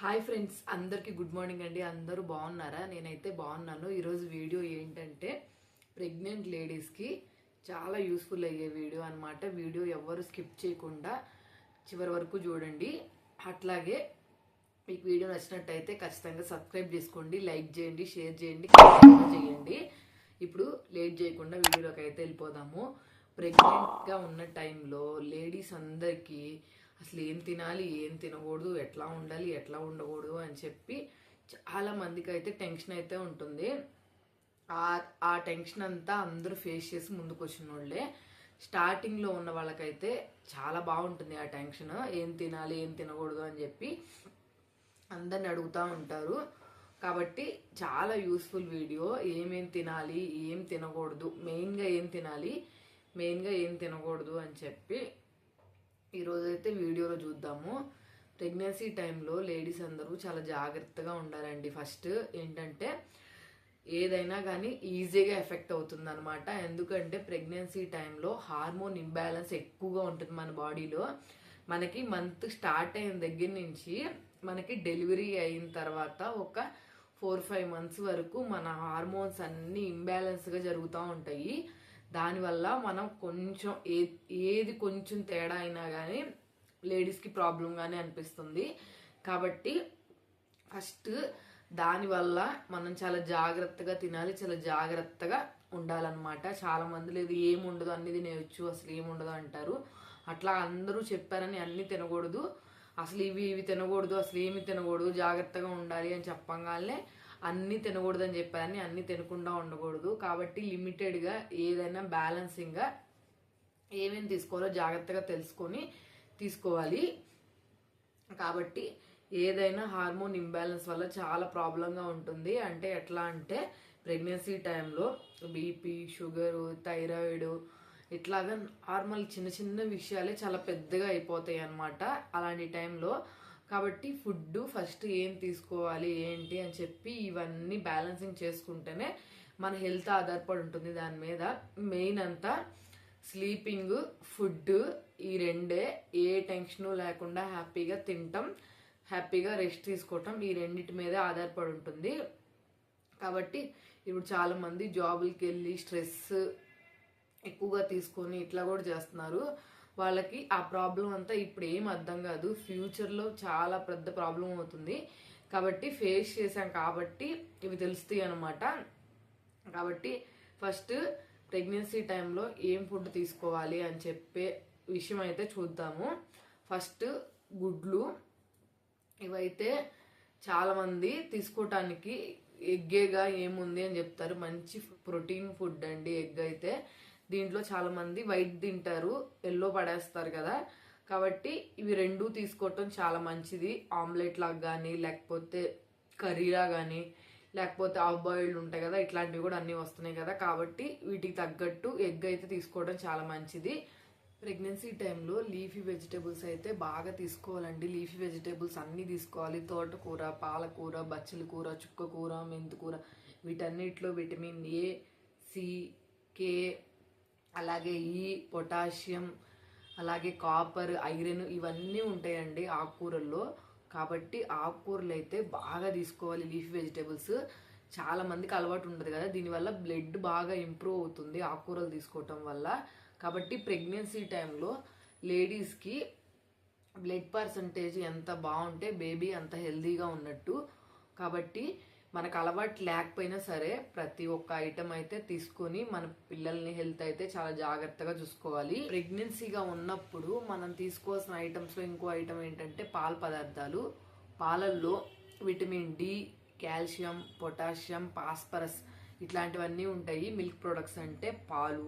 Hi friends అందరికీ good morning అండి. అందరూ బాగున్నారా? నేనైతే బాగున్నాను. ఈరోజు వీడియో ఏంటంటే ప్రెగ్నెంట్ లేడీస్కి చాలా యూస్ఫుల్ అయ్యే వీడియో అనమాట వీడియో ఎవ్వరు స్కిప్ చేయకుండా చివరి వరకు చూడండి. అట్లాగే మీకు వీడియో నచ్చినట్టయితే ఖచ్చితంగా సబ్స్క్రైబ్ చేసుకోండి లైక్ చేయండి షేర్ చేయండి చేయండి. ఇప్పుడు లేట్ చేయకుండా వీడియోలోకి అయితే వెళ్ళిపోదాము. ప్రెగ్నెంట్గా ఉన్న టైంలో లేడీస్ అందరికీ అసలు ఏం తినాలి ఏం తినకూడదు ఎట్లా ఉండాలి ఎట్లా ఉండకూడదు అని చెప్పి చాలా మందికి అయితే టెన్షన్ అయితే ఉంటుంది. ఆ ఆ టెన్షన్ అంతా అందరూ ఫేస్ చేసి ముందుకు వచ్చిన వాళ్ళే స్టార్టింగ్లో ఉన్న వాళ్ళకైతే చాలా బాగుంటుంది ఆ టెన్షన్. ఏం తినాలి ఏం తినకూడదు అని చెప్పి అందరిని అడుగుతూ ఉంటారు. కాబట్టి చాలా యూస్ఫుల్ వీడియో. ఏమేం తినాలి ఏం తినకూడదు మెయిన్గా ఏం తినాలి మెయిన్గా ఏం తినకూడదు అని చెప్పి ఈరోజు అయితే వీడియోలో చూద్దాము. ప్రెగ్నెన్సీ టైంలో లేడీస్ అందరూ చాలా జాగ్రత్తగా ఉండాలండి. ఫస్ట్ ఏంటంటే ఏదైనా కానీ ఈజీగా ఎఫెక్ట్ అవుతుంది అనమాట ఎందుకంటే ప్రెగ్నెన్సీ టైంలో హార్మోన్ ఇంబ్యాలెన్స్ ఎక్కువగా ఉంటుంది మన బాడీలో. మనకి మంత్ స్టార్ట్ అయిన దగ్గర నుంచి మనకి డెలివరీ అయిన తర్వాత ఒక ఫోర్ ఫైవ్ మంత్స్ వరకు మన హార్మోన్స్ అన్నీ ఇంబ్యాలెన్స్గా జరుగుతూ ఉంటాయి. దానివల్ల మనం కొంచెం ఏ ఏది కొంచెం తేడా అయినా కానీ లేడీస్కి ప్రాబ్లంగానే అనిపిస్తుంది. కాబట్టి ఫస్ట్ దానివల్ల మనం చాలా జాగ్రత్తగా తినాలి చాలా జాగ్రత్తగా ఉండాలన్నమాట. చాలా మంది లేదు ఏముండదు అన్ని తినేయచ్చు అసలు ఏముండదు అంటారు. అట్లా అందరూ చెప్పారని అన్ని తినకూడదు. అసలు ఇవి ఇవి తినకూడదు అసలు ఏమి తినకూడదు జాగ్రత్తగా ఉండాలి అని చెప్పంగానే అన్నీ తినకూడదు అని చెప్పారని అన్ని తినకుండా ఉండకూడదు. కాబట్టి లిమిటెడ్గా ఏదైనా బ్యాలెన్సింగ్గా ఏమేమి తీసుకోవాలో జాగ్రత్తగా తెలుసుకొని తీసుకోవాలి. కాబట్టి ఏదైనా హార్మోన్ ఇంబ్యాలెన్స్ వల్ల చాలా ప్రాబ్లంగా ఉంటుంది. అంటే ఎట్లా అంటే ప్రెగ్నెన్సీ టైంలో బీపీ షుగరు థైరాయిడ్ ఇట్లాగా నార్మల్ చిన్న చిన్న విషయాలే చాలా పెద్దగా అయిపోతాయి అన్నమాట అలాంటి టైంలో కాబట్టి ఫుడ్ ఫస్ట్ ఏం తీసుకోవాలి ఏంటి అని చెప్పి ఇవన్నీ బ్యాలెన్సింగ్ చేసుకుంటేనే మన హెల్త్ ఆధారపడి ఉంటుంది దాని మీద. మెయిన్ అంతా స్లీపింగ్ ఫుడ్ ఈ రెండే ఏ టెన్షన్ లేకుండా హ్యాపీగా తింటాం హ్యాపీగా రెస్ట్ తీసుకోవటం ఈ రెండింటి మీదే ఆధారపడి ఉంటుంది. కాబట్టి ఇప్పుడు చాలామంది జాబులకి వెళ్ళి స్ట్రెస్ ఎక్కువగా తీసుకొని ఇట్లా కూడా చేస్తున్నారు. వాళ్ళకి ఆ ప్రాబ్లం అంతా ఇప్పుడు ఏం అర్థం కాదు. ఫ్యూచర్లో చాలా పెద్ద ప్రాబ్లం అవుతుంది. కాబట్టి ఫేస్ చేశాం కాబట్టి ఇవి తెలుస్తాయి అనమాట కాబట్టి ఫస్ట్ ప్రెగ్నెన్సీ టైంలో ఏం ఫుడ్ తీసుకోవాలి అని చెప్పే విషయం అయితే చూద్దాము. ఫస్ట్ గుడ్లు ఇవైతే చాలామంది తీసుకోవటానికి ఎగ్గేగా ఏముంది అని చెప్తారు. మంచి ప్రోటీన్ ఫుడ్ అండి ఎగ్ అయితే. దీంట్లో చాలా మంది వైట్ తింటారు ఎల్లో పడేస్తారు కదా. కాబట్టి ఇవి రెండు తీసుకోవటం చాలా మంచిది. ఆమ్లెట్ లాగా కానీ లేకపోతే కర్రీలా కానీ లేకపోతే ఆఫ్ బాయిల్డ్ ఉంటాయి కదా ఇట్లాంటివి కూడా అన్నీ వస్తున్నాయి కదా. కాబట్టి వీటికి తగ్గట్టు ఎగ్ అయితే తీసుకోవడం చాలా మంచిది. ప్రెగ్నెన్సీ టైంలో లీఫీ వెజిటేబుల్స్ అయితే బాగా తీసుకోవాలండి. లీఫీ వెజిటేబుల్స్ అన్నీ తీసుకోవాలి. తోటకూర పాలకూర బచ్చల కూర చుక్క కూర మెంతుకూర వీటన్నిటిలో విటమిన్ ఏ సి కే అలాగే ఈ పొటాషియం అలాగే కాపర్ ఐరన్ ఇవన్నీ ఉంటాయండి ఆకుకూరల్లో. కాబట్టి ఆకుకూరలు అయితే బాగా తీసుకోవాలి లీఫ్ వెజిటేబుల్స్. చాలా మందికి అలవాటు ఉండదు కదా దీనివల్ల బ్లడ్ బాగా ఇంప్రూవ్ అవుతుంది ఆకుకూరలు తీసుకోవటం వల్ల. కాబట్టి ప్రెగ్నెన్సీ టైంలో లేడీస్కి బ్లడ్ పర్సంటేజ్ ఎంత బాగుంటే బేబీ అంత హెల్దీగా ఉన్నట్టు. కాబట్టి మనకు అలవాటు లేకపోయినా సరే ప్రతి ఒక్క ఐటెం అయితే తీసుకొని మన పిల్లల్ని హెల్త్ అయితే చాలా జాగ్రత్తగా చూసుకోవాలి. ప్రెగ్నెన్సీగా ఉన్నప్పుడు మనం తీసుకోవాల్సిన ఐటమ్స్లో ఇంకో ఐటమ్ ఏంటంటే పాల పదార్థాలు. పాలల్లో vitamin D calcium potassium phosphorus ఇట్లాంటివన్నీ ఉంటాయి. మిల్క్ ప్రొడక్ట్స్ అంటే పాలు.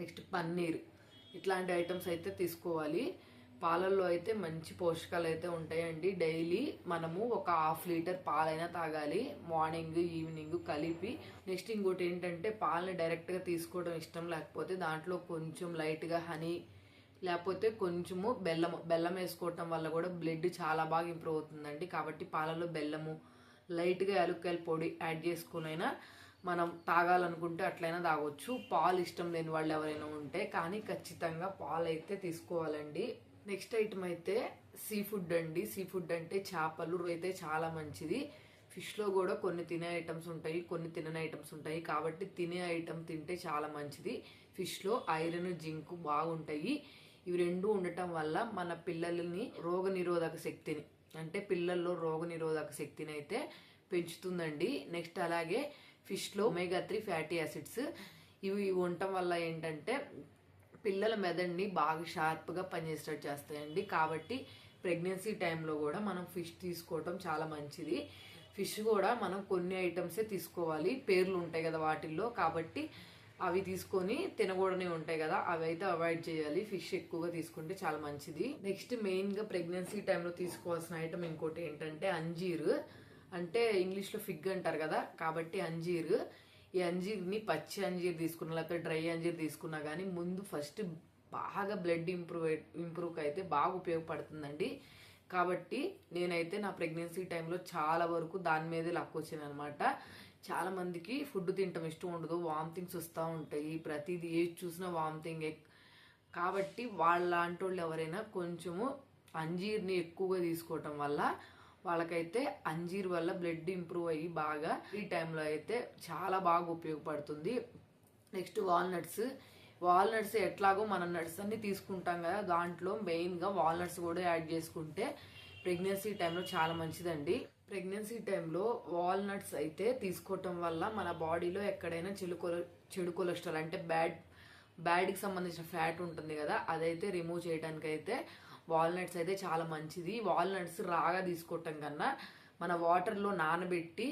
నెక్స్ట్ పన్నీర్ ఇట్లాంటి ఐటమ్స్ అయితే తీసుకోవాలి. పాలల్లో అయితే మంచి పోషకాలు అయితే ఉంటాయండి. డైలీ మనము ఒక హాఫ్ లీటర్ పాలైనా తాగాలి. మార్నింగ్ ఈవినింగ్ కలిపి నెక్స్ట్ ఇంకోటి ఏంటంటే పాలని డైరెక్ట్గా తీసుకోవడం ఇష్టం లేకపోతే దాంట్లో కొంచెం లైట్గా హనీ లేకపోతే కొంచెము బెల్లం బెల్లం వేసుకోవటం వల్ల కూడా బ్లడ్ చాలా బాగా ఇంప్రూవ్ అవుతుందండి. కాబట్టి పాలలో బెల్లము లైట్గా యాలుక్కాయల పొడి యాడ్ చేసుకునైనా మనం తాగాలనుకుంటే అట్లయినా తాగొచ్చు. పాలు ఇష్టం లేని వాళ్ళు ఎవరైనా ఉంటే కానీ ఖచ్చితంగా పాలు అయితే తీసుకోవాలండి. నెక్స్ట్ ఐటమ్ అయితే సీ ఫుడ్ అండి. సీ ఫుడ్ అంటే చేపలు అయితే చాలా మంచిది. ఫిష్లో కూడా కొన్ని తినే ఐటమ్స్ ఉంటాయి కొన్ని తినని ఐటమ్స్ ఉంటాయి. కాబట్టి తినే ఐటమ్ తింటే చాలా మంచిది. ఫిష్లో ఐరన్ జింక్ బాగుంటాయి. ఇవి రెండు ఉండటం వల్ల మన పిల్లల్ని రోగ నిరోధక శక్తిని అంటే పిల్లల్లో రోగ నిరోధక శక్తిని అయితే పెంచుతుందండి. నెక్స్ట్ అలాగే ఫిష్లో ఒమేగా త్రీ ఫ్యాటీ యాసిడ్స్ ఇవి ఉండటం వల్ల ఏంటంటే పిల్లల మెదడుని బాగా షార్ప్గా పనిచేసేటట్టు చేస్తాయండి. కాబట్టి ప్రెగ్నెన్సీ టైంలో కూడా మనం ఫిష్ తీసుకోవటం చాలా మంచిది. ఫిష్ కూడా మనం కొన్ని ఐటమ్సే తీసుకోవాలి. పేర్లు ఉంటాయి కదా వాటిల్లో. కాబట్టి అవి తీసుకొని తినకూడనే ఉంటాయి కదా అవి అయితే అవాయిడ్ చేయాలి. ఫిష్ ఎక్కువగా తీసుకుంటే చాలా మంచిది. నెక్స్ట్ మెయిన్గా ప్రెగ్నెన్సీ టైంలో తీసుకోవాల్సిన ఐటమ్ ఇంకోటి ఏంటంటే అంజీర్. అంటే ఇంగ్లీష్లో ఫిగ్ అంటారు కదా కాబట్టి అంజీర్. ఈ అంజీర్ని పచ్చి అంజీర్ తీసుకున్నా లేకపోతే డ్రై అంజీర్ తీసుకున్నా కానీ ముందు ఫస్ట్ బాగా బ్లడ్ ఇంప్రూవ్ ఇంప్రూవ్ అయితే బాగా ఉపయోగపడుతుందండి. కాబట్టి నేనైతే నా ప్రెగ్నెన్సీ టైంలో చాలా వరకు దాని మీదే లక్ వచ్చింది అనమాట చాలా మందికి ఫుడ్ తింటాం ఇష్టం ఉండదు వామిటింగ్స్ వస్తూ ఉంటాయి ప్రతిదీ ఏది చూసినా వామిటింగ్. కాబట్టి వాళ్ళ వాళ్ళు ఎవరైనా కొంచెము అంజీర్ని ఎక్కువగా తీసుకోవటం వల్ల వాళ్ళకైతే అంజీర్ వల్ల బ్లడ్ ఇంప్రూవ్ అయ్యి బాగా ఈ టైంలో అయితే చాలా బాగా ఉపయోగపడుతుంది. Next walnuts. వాల్నట్స్ ఎట్లాగో మనం నట్స్ అన్ని తీసుకుంటాం కదా దాంట్లో మెయిన్గా వాల్నట్స్ కూడా యాడ్ చేసుకుంటే ప్రెగ్నెన్సీ టైంలో చాలా మంచిదండి. ప్రెగ్నెన్సీ టైంలో వాల్నట్స్ అయితే తీసుకోవటం వల్ల మన బాడీలో ఎక్కడైనా చెడు కొల చెడు కొలెస్ట్రాల్ అంటే బ్యాడ్ బ్యాడ్కి సంబంధించిన ఫ్యాట్ ఉంటుంది కదా అదైతే రిమూవ్ చేయడానికి అయితే వాల్నట్స్ అయితే చాలా మంచిది. వాల్నట్స్ రాగా తీసుకోవటం కన్నా మన వాటర్లో నానబెట్టి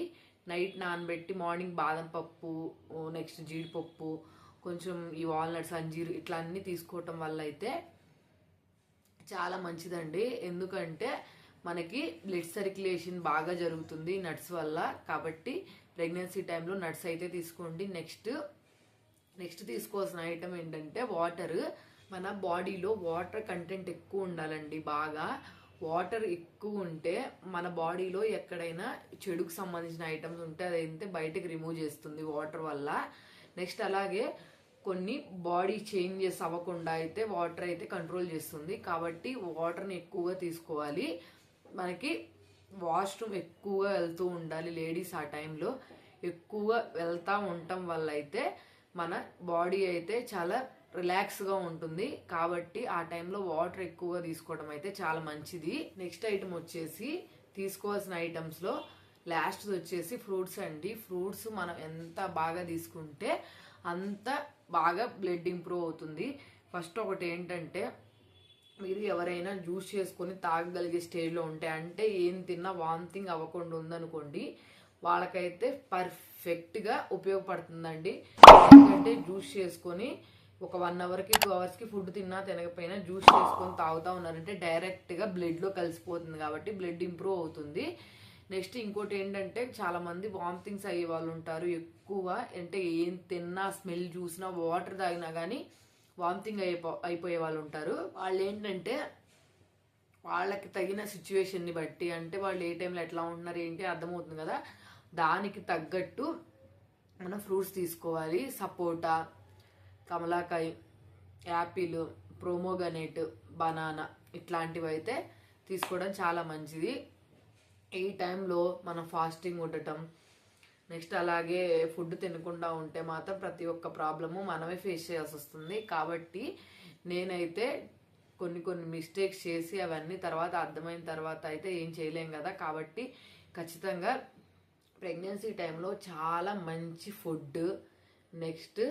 నైట్ నానబెట్టి మార్నింగ్ బాదం పప్పు నెక్స్ట్ జీడిపప్పు కొంచెం ఈ వాల్నట్స్ అంజీరు ఇట్లా అన్నీ తీసుకోవటం వల్ల అయితే చాలా మంచిదండి. ఎందుకంటే మనకి బ్లడ్ సర్క్యులేషన్ బాగా జరుగుతుంది నట్స్ వల్ల. కాబట్టి ప్రెగ్నెన్సీ టైంలో నట్స్ అయితే తీసుకోండి. నెక్స్ట్ నెక్స్ట్ తీసుకోవాల్సిన ఐటమ్ ఏంటంటే వాటర్. మన బాడీలో వాటర్ కంటెంట్ ఎక్కువ ఉండాలండి బాగా. వాటర్ ఎక్కువ ఉంటే మన బాడీలో ఎక్కడైనా చెడుకు సంబంధించిన ఐటమ్స్ ఉంటే అదైతే బయటకు రిమూవ్ చేస్తుంది వాటర్ వల్ల. నెక్స్ట్ అలాగే కొన్ని బాడీ చేంజెస్ అవ్వకుండా అయితే వాటర్ అయితే కంట్రోల్ చేస్తుంది. కాబట్టి వాటర్ని ఎక్కువగా తీసుకోవాలి. మనకి వాష్రూమ్ ఎక్కువగా వెళ్తూ ఉండాలి లేడీస్ ఆ టైంలో. ఎక్కువగా వెళ్తూ ఉండటం వల్ల అయితే మన బాడీ అయితే చాలా రిలాక్స్గా ఉంటుంది. కాబట్టి ఆ టైంలో వాటర్ ఎక్కువగా తీసుకోవడం అయితే చాలా మంచిది. నెక్స్ట్ ఐటమ్ వచ్చేసి తీసుకోవాల్సిన ఐటమ్స్లో లాస్ట్ వచ్చేసి ఫ్రూట్స్ అండి. ఫ్రూట్స్ మనం ఎంత బాగా తీసుకుంటే అంత బాగా బ్లడ్ ఇంప్రూవ్ అవుతుంది. ఫస్ట్ ఒకటి ఏంటంటే మీరు ఎవరైనా జ్యూస్ చేసుకొని తాగగలిగే స్టేజ్లో ఉంటే అంటే ఏం తిన్నా వామిటింగ్ అవ్వకుండా ఉందనుకోండి వాళ్ళకైతే పర్ఫెక్ట్గా ఉపయోగపడుతుందండి. ఎందుకంటే జ్యూస్ చేసుకొని ఒక వన్ అవర్కి టూ అవర్స్కి ఫుడ్ తిన్నా తినకపోయినా జ్యూస్ చేసుకొని తాగుతూ ఉన్నారంటే డైరెక్ట్గా బ్లడ్లో కలిసిపోతుంది కాబట్టి బ్లడ్ ఇంప్రూవ్ అవుతుంది. నెక్స్ట్ ఇంకోటి ఏంటంటే చాలామంది వామిటింగ్స్ అయ్యే వాళ్ళు ఉంటారు. ఎక్కువ అంటే ఏం తిన్నా స్మెల్ చూసినా వాటర్ తాగినా కానీ వామిటింగ్ అయిపో అయిపోయే వాళ్ళు ఉంటారు. వాళ్ళు ఏంటంటే వాళ్ళకి తగిన సిచ్యువేషన్ని బట్టి అంటే వాళ్ళు ఏ టైంలో ఎట్లా ఉంటున్నారు ఏంటి అర్థమవుతుంది కదా? దానికి తగ్గట్టు మనం ఫ్రూట్స్ తీసుకోవాలి. సపోటా కమలాకాయ యాపిల్ ప్రోమోగనేట్ బనానా ఇట్లాంటివి అయితే తీసుకోవడం చాలా మంచిది. ఈ టైంలో మనం ఫాస్టింగ్ ఉండటం నెక్స్ట్ అలాగే ఫుడ్ తినకుండా ఉంటే మాత్రం ప్రతి ఒక్క ప్రాబ్లము మనమే ఫేస్ చేయాల్సి వస్తుంది. కాబట్టి నేనైతే కొన్ని కొన్ని మిస్టేక్స్ చేసి అవన్నీ తర్వాత అర్థమైన తర్వాత అయితే ఏం చేయలేం కదా. కాబట్టి ఖచ్చితంగా ప్రెగ్నెన్సీ టైంలో చాలా మంచి ఫుడ్ నెక్స్ట్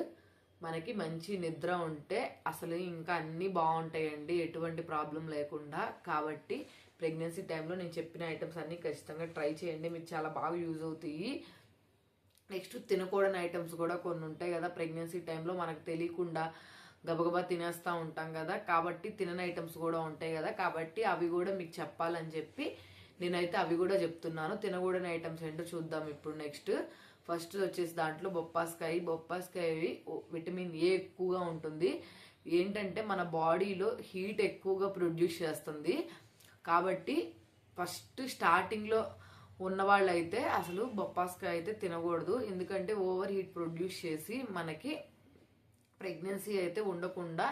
మనకి మంచి నిద్ర ఉంటే అసలు ఇంకా అన్నీ బాగుంటాయండి ఎటువంటి ప్రాబ్లం లేకుండా. కాబట్టి ప్రెగ్నెన్సీ టైంలో నేను చెప్పిన ఐటమ్స్ అన్నీ ఖచ్చితంగా ట్రై చేయండి. మీకు చాలా బాగా యూజ్ అవుతాయి. నెక్స్ట్ తినకూడని ఐటమ్స్ కూడా కొన్ని ఉంటాయి కదా. ప్రెగ్నెన్సీ టైంలో మనకు తెలియకుండా గబగబా తినేస్తూ ఉంటాం కదా. కాబట్టి తినని ఐటమ్స్ కూడా ఉంటాయి కదా. కాబట్టి అవి కూడా మీకు చెప్పాలని చెప్పి నేనైతే అవి కూడా చెప్తున్నాను. తినకూడని ఐటమ్స్ ఏంటో చూద్దాం ఇప్పుడు నెక్స్ట్. ఫస్ట్ వచ్చేసి దాంట్లో బొప్పాస్కాయ బొప్పాస్కాయ విటమిన్ ఏ ఎక్కువగా ఉంటుంది. ఏంటంటే మన బాడీలో హీట్ ఎక్కువగా ప్రొడ్యూస్ చేస్తుంది. కాబట్టి ఫస్ట్ స్టార్టింగ్లో ఉన్నవాళ్ళు అయితే అసలు బొప్పాస్కాయ అయితే తినకూడదు. ఎందుకంటే ఓవర్ హీట్ ప్రొడ్యూస్ చేసి మనకి ప్రెగ్నెన్సీ అయితే ఉండకుండా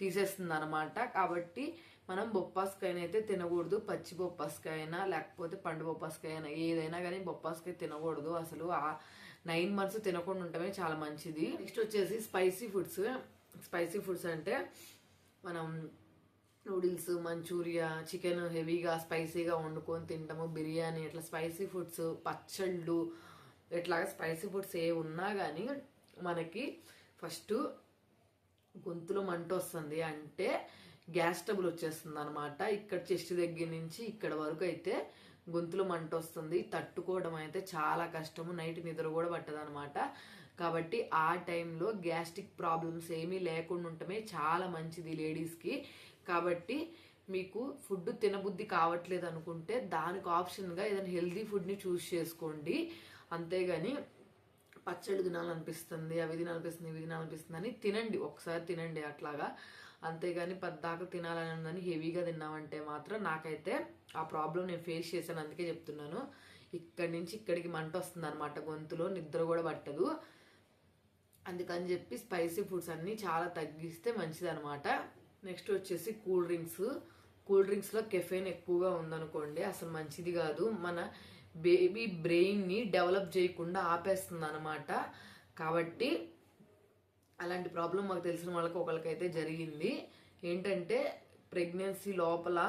తీసేస్తుంది అనమాట కాబట్టి మనం బొప్పాస్కాయని అయితే తినకూడదు పచ్చి బొప్పాస్కాయనా లేకపోతే పండు బొప్పాస్కాయ అయినా ఏదైనా కానీ బొప్పాస్కాయ తినకూడదు. అసలు ఆ నైన్ మంత్స్ తినకుండా ఉండటమే చాలా మంచిది. నెక్స్ట్ వచ్చేసి స్పైసీ ఫుడ్స్. స్పైసీ ఫుడ్స్ అంటే మనం నూడిల్స్ మంచూరియా చికెన్ హెవీగా స్పైసీగా వండుకొని తింటాము. బిర్యానీ ఇట్లా స్పైసీ ఫుడ్స్ పచ్చళ్ళు ఇట్లాగా స్పైసీ ఫుడ్స్ ఏ ఉన్నా కానీ మనకి ఫస్ట్ గొంతులో మంట వస్తుంది. అంటే గ్యాస్ ట్రబుల్ వచ్చేస్తుంది అనమాట ఇక్కడ చెస్ట్ దగ్గర నుంచి ఇక్కడ వరకు అయితే గొంతులో మంట వస్తుంది. తట్టుకోవడం అయితే చాలా కష్టము. నైట్ నిద్ర కూడా పట్టదు అనమాట కాబట్టి ఆ టైంలో గ్యాస్ట్రిక్ ప్రాబ్లమ్స్ ఏమీ లేకుండా ఉండటమే చాలా మంచిది లేడీస్కి. కాబట్టి మీకు ఫుడ్ తినబుద్ధి కావట్లేదు అనుకుంటే దానికి ఆప్షన్గా ఏదైనా హెల్తీ ఫుడ్ని చూస్ చేసుకోండి. అంతేగాని పచ్చడి తినాలనిపిస్తుంది అవి తినాలనిపిస్తుంది ఇవి తినాలనిపిస్తుంది అని తినండి. ఒకసారి తినండి అట్లాగా. అంతేగాని పద్దాకా తినాలని ఉందని హెవీగా తిన్నామంటే మాత్రం నాకైతే ఆ ప్రాబ్లం నేను ఫేస్ చేశాను అందుకే చెప్తున్నాను. ఇక్కడి నుంచి ఇక్కడికి మంట వస్తుంది అనమాట గొంతులో నిద్ర కూడా పట్టదు. అందుకని చెప్పి స్పైసీ ఫుడ్స్ అన్నీ చాలా తగ్గిస్తే మంచిది అనమాట నెక్స్ట్ వచ్చేసి కూల్ డ్రింక్స్. కూల్ డ్రింక్స్లో కెఫెన్ ఎక్కువగా ఉందనుకోండి అసలు మంచిది కాదు. మన బేబీ బ్రెయిన్ని డెవలప్ చేయకుండా ఆపేస్తుంది అనమాట కాబట్టి అలాంటి ప్రాబ్లం మాకు తెలిసిన వాళ్ళకి ఒకరికైతే జరిగింది. ఏంటంటే ప్రెగ్నెన్సీ లోపల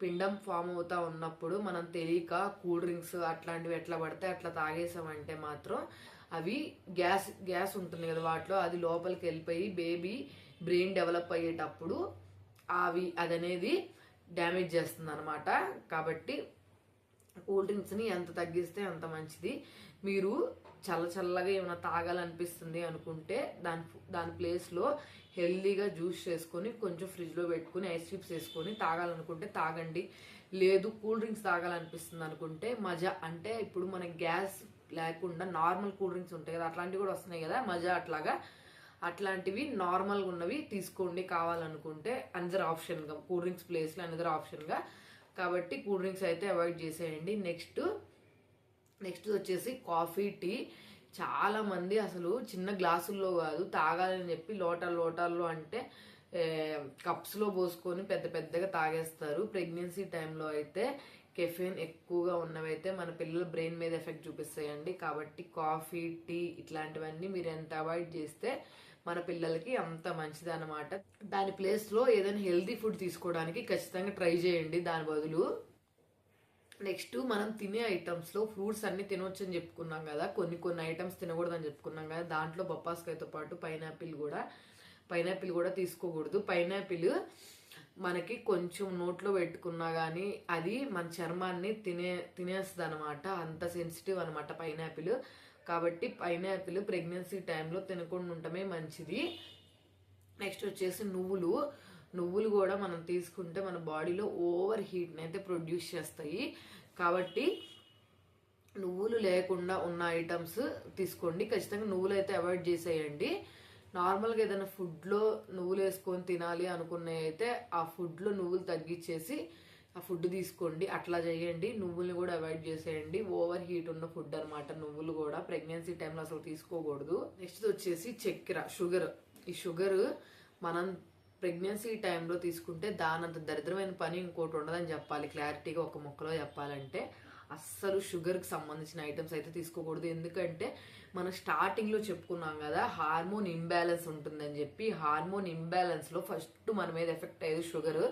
పిండం ఫామ్ అవుతా ఉన్నప్పుడు మనం తెలియక కూల్ డ్రింక్స్ అట్లాంటివి ఎట్లా పడితే అట్లా తాగేసామంటే మాత్రం అవి గ్యాస్ గ్యాస్ ఉంటుంది కదా వాటిలో అది లోపలికి వెళ్ళిపోయి బేబీ బ్రెయిన్ డెవలప్ అయ్యేటప్పుడు అవి అది అనేది డ్యామేజ్ చేస్తుంది అనమాట కాబట్టి కూల్ డ్రింక్స్ని ఎంత తగ్గిస్తే అంత మంచిది. మీరు చల్ల చల్లగా ఏమైనా తాగాలనిపిస్తుంది అనుకుంటే దాని దాని ప్లేస్లో హెల్దీగా జ్యూస్ చేసుకొని కొంచెం ఫ్రిడ్జ్లో పెట్టుకుని ఐస్ క్యూబ్స్ వేసుకొని తాగాలనుకుంటే తాగండి. లేదు కూల్ డ్రింక్స్ తాగాలనిపిస్తుంది అనుకుంటే మజా అంటే ఇప్పుడు మన గ్యాస్ లేకుండా నార్మల్ కూల్ డ్రింక్స్ ఉంటాయి కదా అట్లాంటివి కూడా వస్తున్నాయి కదా మజా అట్లాగా. అట్లాంటివి నార్మల్గా ఉన్నవి తీసుకోండి కావాలనుకుంటే అనదర్ ఆప్షన్గా కూల్ డ్రింక్స్ ప్లేస్లో అనదర్ ఆప్షన్గా కాబట్టి కూల్ డ్రింక్స్ అయితే అవాయిడ్ చేసేయండి. నెక్స్ట్ నెక్స్ట్ వచ్చేసి కాఫీ టీ. చాలా మంది అసలు చిన్న గ్లాసుల్లో కాదు తాగాలని చెప్పి లోటల్ లోటాల్లో అంటే కప్స్లో పోసుకొని పెద్ద పెద్దగా తాగేస్తారు. ప్రెగ్నెన్సీ టైంలో అయితే కెఫెన్ ఎక్కువగా ఉన్నవైతే మన పిల్లల బ్రెయిన్ మీద ఎఫెక్ట్ చూపిస్తాయండి. కాబట్టి కాఫీ టీ ఇట్లాంటివన్నీ మీరు ఎంత అవాయిడ్ చేస్తే మన పిల్లలకి అంత మంచిది అనమాట దాని ప్లేస్లో ఏదైనా హెల్తీ ఫుడ్ తీసుకోవడానికి ఖచ్చితంగా ట్రై చేయండి. దాని బదులు నెక్స్ట్ మనం తినే ఐటమ్స్లో ఫ్రూట్స్ అన్ని తినవచ్చు అని చెప్పుకున్నాం కదా కొన్ని కొన్ని ఐటమ్స్ తినకూడదని చెప్పుకున్నాం కదా దాంట్లో బొప్పాస్కాయతో పాటు పైనాపిల్ కూడా పైనాపిల్ కూడా తీసుకోకూడదు. పైనాపిల్ మనకి కొంచెం నోట్లో పెట్టుకున్నా కానీ అది మన చర్మాన్ని తినే తినేస్తుంది అనమాట అంత సెన్సిటివ్ అనమాట పైనాపిల్. కాబట్టి పైనాపిల్ ప్రెగ్నెన్సీ టైంలో తినకుండా ఉండటమే మంచిది. నెక్స్ట్ వచ్చేసి నువ్వులు. నువ్వులు కూడా మనం తీసుకుంటే మన బాడీలో ఓవర్ హీట్ని అయితే ప్రొడ్యూస్ చేస్తాయి. కాబట్టి నువ్వులు లేకుండా ఉన్న ఐటమ్స్ తీసుకోండి. ఖచ్చితంగా నువ్వులు అయితే అవాయిడ్ చేసేయండి. నార్మల్గా ఏదైనా ఫుడ్లో నువ్వులు వేసుకొని తినాలి అనుకునే అయితే ఆ ఫుడ్లో నువ్వులు తగ్గించేసి ఆ ఫుడ్ తీసుకోండి. అట్లా చేయండి. నువ్వుల్ని కూడా అవాయిడ్ చేసేయండి. ఓవర్ హీట్ ఉన్న ఫుడ్ అనమాట నువ్వులు కూడా. ప్రెగ్నెన్సీ టైంలో అసలు తీసుకోకూడదు. నెక్స్ట్ వచ్చేసి చక్కెర షుగర్. ఈ షుగర్ మనం ప్రెగ్నెన్సీ టైంలో తీసుకుంటే దానంత దరిద్రమైన పని ఇంకోటి ఉండదని చెప్పాలి. క్లారిటీగా ఒక ముక్కలో చెప్పాలంటే అస్సలు షుగర్కి సంబంధించిన ఐటమ్స్ అయితే తీసుకోకూడదు. ఎందుకంటే మనం స్టార్టింగ్లో చెప్పుకున్నాం కదా హార్మోన్ ఇంబ్యాలెన్స్ ఉంటుందని చెప్పి హార్మోన్ ఇంబ్యాలెన్స్లో ఫస్ట్ మన మీద ఎఫెక్ట్ అయ్యేది షుగర్.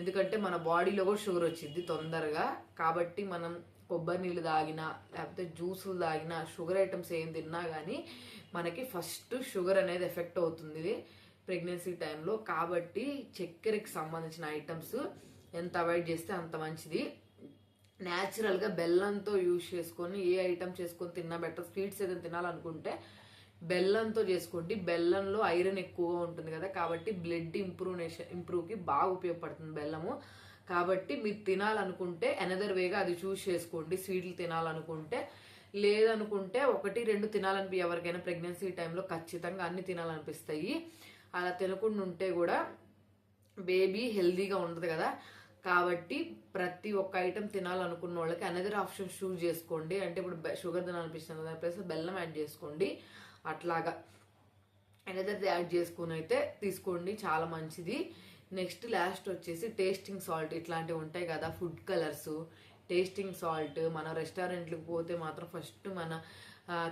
ఎందుకంటే మన బాడీలో కూడా షుగర్ వచ్చింది తొందరగా. కాబట్టి మనం కొబ్బరి నీళ్ళు తాగినా లేకపోతే జ్యూసులు తాగినా షుగర్ ఐటమ్స్ ఏం తిన్నా కానీ మనకి ఫస్ట్ షుగర్ అనేది ఎఫెక్ట్ అవుతుంది. ప్రెగ్నెన్సీ టైంలో కాబట్టి చక్కెరకి సంబంధించిన ఐటమ్స్ ఎంత అవాయిడ్ చేస్తే అంత మంచిది. న్యాచురల్గా బెల్లంతో యూజ్ చేసుకొని ఏ ఐటమ్ చేసుకొని తిన్నా బెటర్. స్వీట్స్ ఏదైనా తినాలనుకుంటే బెల్లంతో చేసుకోండి. బెల్లంలో ఐరన్ ఎక్కువగా ఉంటుంది కదా కాబట్టి బ్లడ్ ఇంప్రూవ్నేషన్ ఇంప్రూవ్కి బాగా ఉపయోగపడుతుంది బెల్లము. కాబట్టి మీరు తినాలనుకుంటే ఎనదర్ వేగా అది చూస్ చేసుకోండి. స్వీట్లు తినాలనుకుంటే లేదనుకుంటే ఒకటి రెండు తినాలనిపి ఎవరికైనా ప్రెగ్నెన్సీ టైంలో ఖచ్చితంగా అన్ని తినాలనిపిస్తాయి. అలా తినకుండా ఉంటే కూడా బేబీ హెల్దీగా ఉండదు కదా. కాబట్టి ప్రతి ఒక్క ఐటెం తినాలనుకున్న వాళ్ళకి అనదర్ ఆప్షన్ చూస్ చేసుకోండి. అంటే ఇప్పుడు షుగర్ తినాలనిపిస్తుంది కదా ప్లస్ బెల్లం యాడ్ చేసుకోండి. అట్లాగా. అనదర్ యాడ్ చేసుకుని అయితే తీసుకోండి చాలా మంచిది. నెక్స్ట్ లాస్ట్ వచ్చేసి టేస్టింగ్ సాల్ట్ ఇట్లాంటివి ఉంటాయి కదా ఫుడ్ కలర్స్ టేస్టింగ్ సాల్ట్ మన రెస్టారెంట్లకు పోతే మాత్రం ఫస్ట్ మన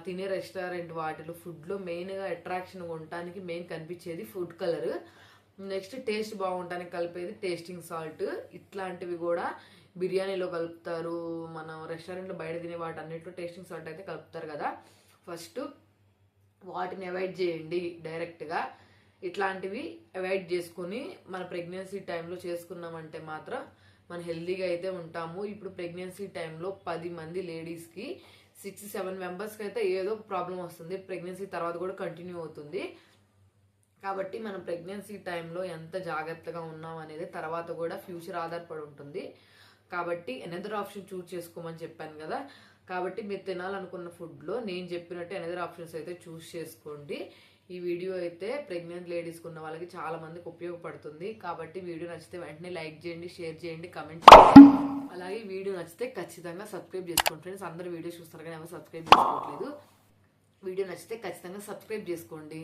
తినే రెస్టారెంట్ వాటిలో ఫుడ్లో మెయిన్గా అట్రాక్షన్ ఉండటానికి మెయిన్ కనిపించేది ఫుడ్ కలర్ నెక్స్ట్ టేస్ట్ బాగుంటానికి కలిపేది టేస్టింగ్ సాల్ట్ ఇట్లాంటివి కూడా బిర్యానీలో కలుపుతారు. మనం రెస్టారెంట్లో బయట తినే వాటి అన్నిట్లో టేస్టింగ్ సాల్ట్ అయితే కలుపుతారు కదా. ఫస్ట్ వాటిని అవాయిడ్ చేయండి డైరెక్ట్గా ఇట్లాంటివి అవాయిడ్ చేసుకుని మన ప్రెగ్నెన్సీ టైంలో చేసుకున్నామంటే మాత్రం మన హెల్దీగా అయితే ఉంటాము. ఇప్పుడు ప్రెగ్నెన్సీ టైంలో పది మంది లేడీస్కి సిక్స్ సెవెన్ మెంబర్స్కి అయితే ఏదో ప్రాబ్లం వస్తుంది. ప్రెగ్నెన్సీ తర్వాత కూడా కంటిన్యూ అవుతుంది. కాబట్టి మనం ప్రెగ్నెన్సీ టైంలో ఎంత జాగ్రత్తగా ఉన్నాం అనేది తర్వాత కూడా ఫ్యూచర్ ఆధారపడి ఉంటుంది. కాబట్టి ఎనదర్ ఆప్షన్ చూస్ చేసుకోమని చెప్పాను కదా. కాబట్టి మీరు తినాలనుకున్న ఫుడ్లో నేను చెప్పినట్టు ఎనదర్ ఆప్షన్స్ అయితే చూస్ చేసుకోండి. ఈ వీడియో అయితే ప్రెగ్నెంట్ లేడీస్కి ఉన్న వాళ్ళకి చాలా మందికి ఉపయోగపడుతుంది. కాబట్టి వీడియో నచ్చితే వెంటనే లైక్ చేయండి షేర్ చేయండి కమెంట్ చేయండి. అలాగే వీడియో నచ్చితే ఖచ్చితంగా సబ్స్క్రైబ్ చేసుకోండి ఫ్రెండ్స్. అందరు వీడియో చూస్తారు కానీ ఎవరు సబ్స్క్రైబ్ చేసుకోవట్లేదు. వీడియో నచ్చితే ఖచ్చితంగా సబ్స్క్రైబ్ చేసుకోండి.